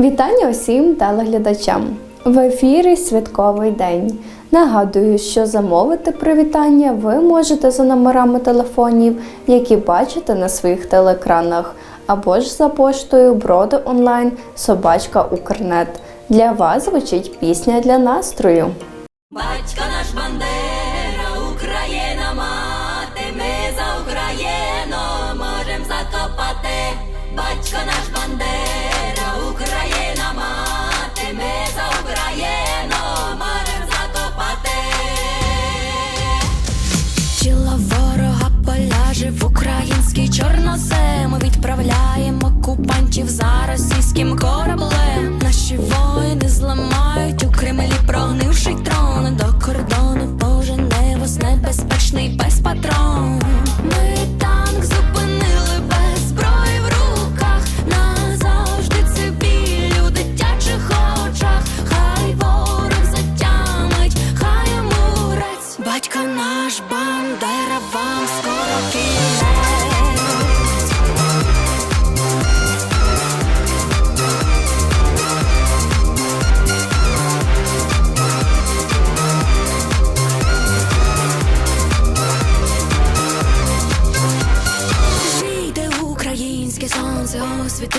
Вітання усім телеглядачам! В ефірі Святковий день. Нагадую, що замовити привітання ви можете за номерами телефонів, які бачите на своїх телеекранах, або ж за поштою броди онлайн собачка Укрнет. Для вас звучить пісня для настрою. Батько наш Бандера, Україна мати, ми за Україну можем закопати. Батько наш Бандера, в український чорнозем. Відправляємо окупантів за російським кораблем.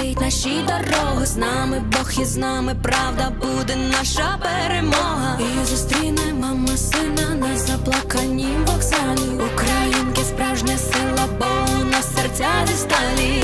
Освітить наші дороги. З нами Бог і з нами правда буде наша перемога. І зустріне мама сина на заплаканім вокзалі. Українки справжня сила, бо на серця зі сталі.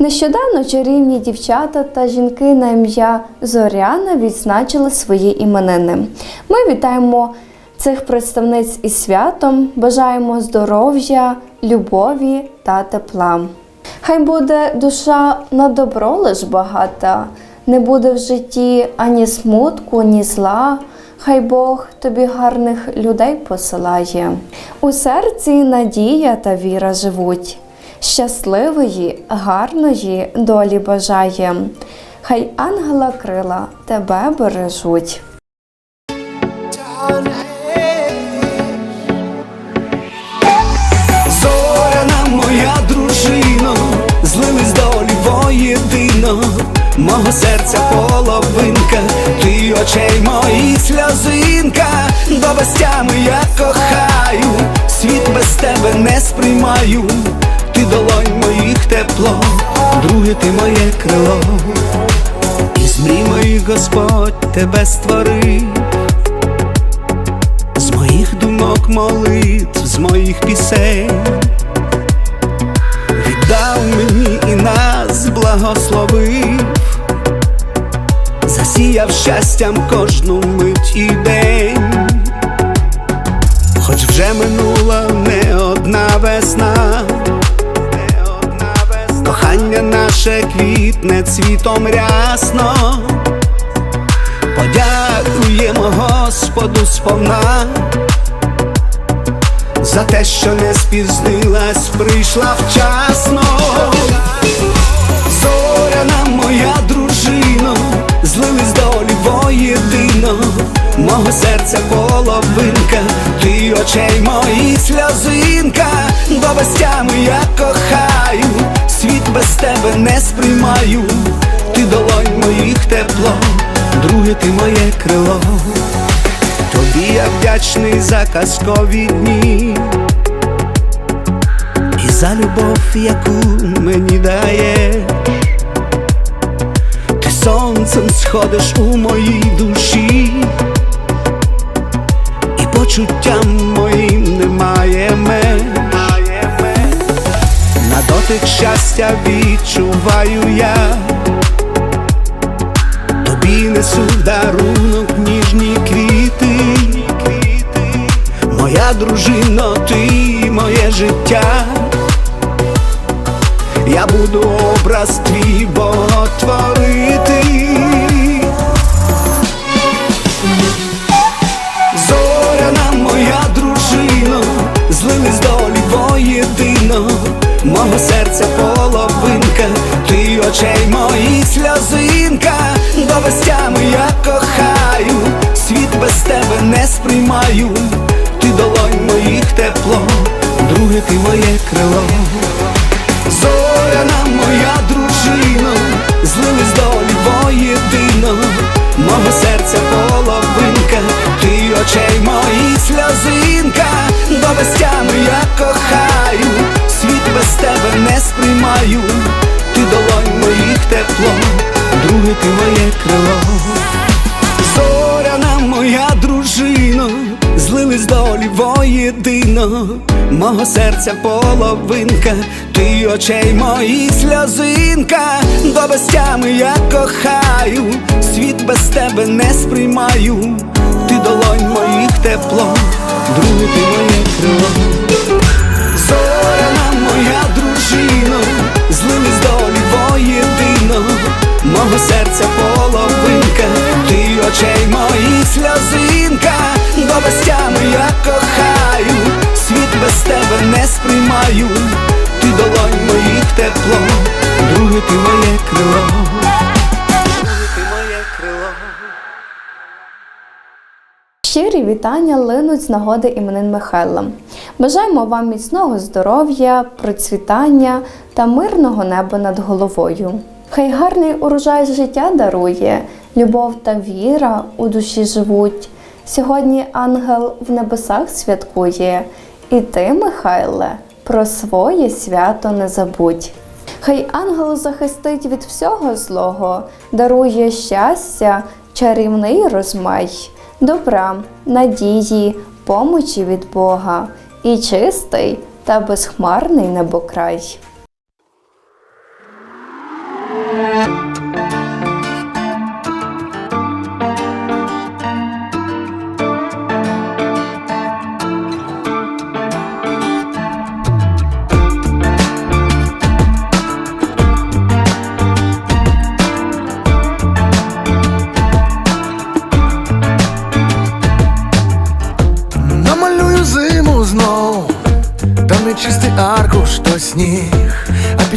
Нещодавно чарівні дівчата та жінки на ім'я Зоряна відзначили свої іменини. Ми вітаємо цих представниць із святом, бажаємо здоров'я, любові та тепла. Хай буде душа на добро лиш багата, не буде в житті ані смутку, ні зла. Хай Бог тобі гарних людей посилає. У серці надія та віра живуть. Щасливої, гарної долі бажає. Хай ангела крила тебе бережуть. Зоряна моя дружино, злились долі воєдино, мого серця половинка, ти очей моїх сльозинка, до безтями я кохаю, світ без тебе не сприймаю, ти долонь моїх тепло, друге ти моє крило, із мрій моїх Господь тебе створив з моїх думок молитв, з моїх пісень, віддав мені і нас благословив, засіяв щастям кожну мить і день, хоч вже минула не одна весна, не одна весна. Кохання наше квітне цвітом рясно. Подякуємо Господу сповна за те, що не спізнилась, прийшла вчасно. Зоряна моя дружино, злились долі воєдино, мого серця половинка, ти очей моїх сльозинка, до безтями я кохаю, без тебе не сприймаю, ти долонь моїх тепло, друге ти моє крило. Тобі я вдячний за казкові дні і за любов, яку мені дає. ти сонцем сходиш у моїй щастя відчуваю я, тобі несу в дарунок ніжні квіти, моя дружина, ти моє життя. Я буду образ твій боготворити. Зоряна моя дружино, злились долі воєдино, очей моїх сльозинка, до безтями я кохаю, світ без тебе не сприймаю, ти долонь моїх тепло, друге ти моє крило. Зоряна моя дружина, злились долі воєдино, мого серця половинка, ти очей моїх сльозинка, до безтями я кохаю, без тебе не сприймаю, ти долонь моїх тепло, друге ти моє крило. Зоряна моя дружина, злились долі воєдино, мого серця половинка, ти очей моїх сльозинка, до безтями я кохаю, світ без тебе не сприймаю, ти долонь моїх тепло, друге ти моє крило. Зоряна моя дружина, з долі воєдино, мого серця половинка, ти очей моїх сльозинка, до безтями я кохаю, світ без тебе не сприймаю, ти долонь моїх тепло, друге ти моє крило. Щирі вітання линуть з нагоди іменин Михайла. Бажаємо вам міцного здоров'я, процвітання та мирного неба над головою. Хай гарний урожай життя дарує, любов та віра у душі живуть. Сьогодні ангел в небесах святкує, і ти, Михайле, про своє свято не забудь. Хай ангел захистить від всього злого, дарує щастя, чарівний розмай, добра, надії, помочі від Бога і чистий та безхмарний небокрай.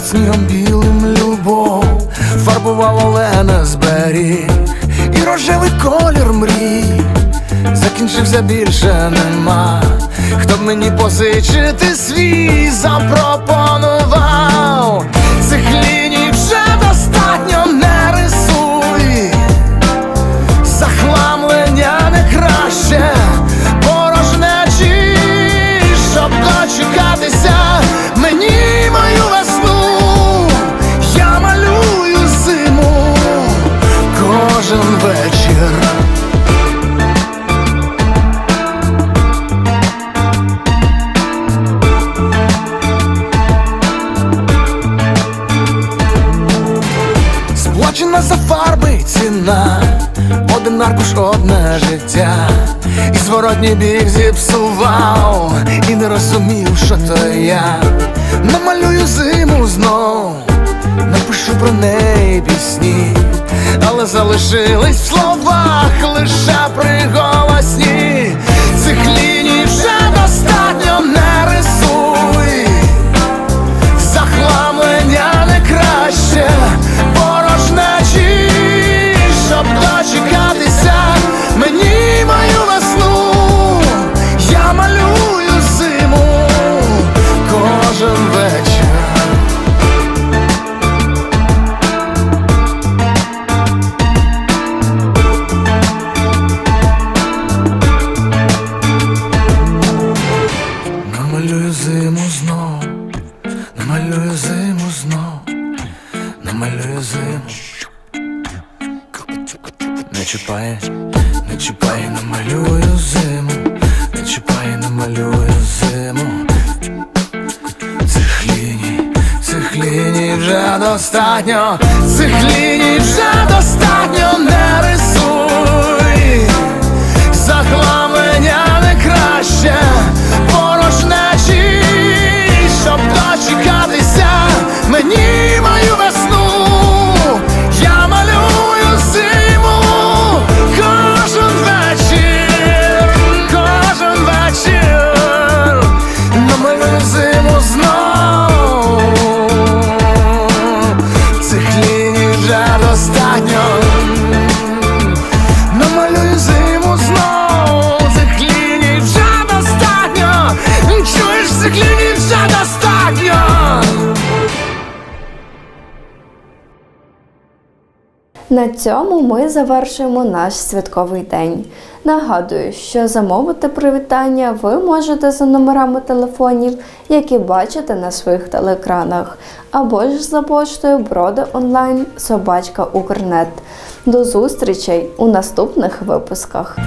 Снігом білим любов. Фарбував Олена зберіг, і рожевий колір мрій. Закінчився більше нема. Хто б мені позичити свій запропонував, цих ліній зворотній бік зіпсував, і не розумів, що то я. Намалюю зиму знов, напишу про неї пісні, але залишились в словах лише приголосні достатньо, цих ліній вже достатньо, не рисуй. Захламлення На цьому ми завершуємо наш святковий день. Нагадую, що замовити привітання ви можете за номерами телефонів, які бачите на своїх телеекранах, або ж за поштою броди онлайн собачка Укрнет. До зустрічей у наступних випусках.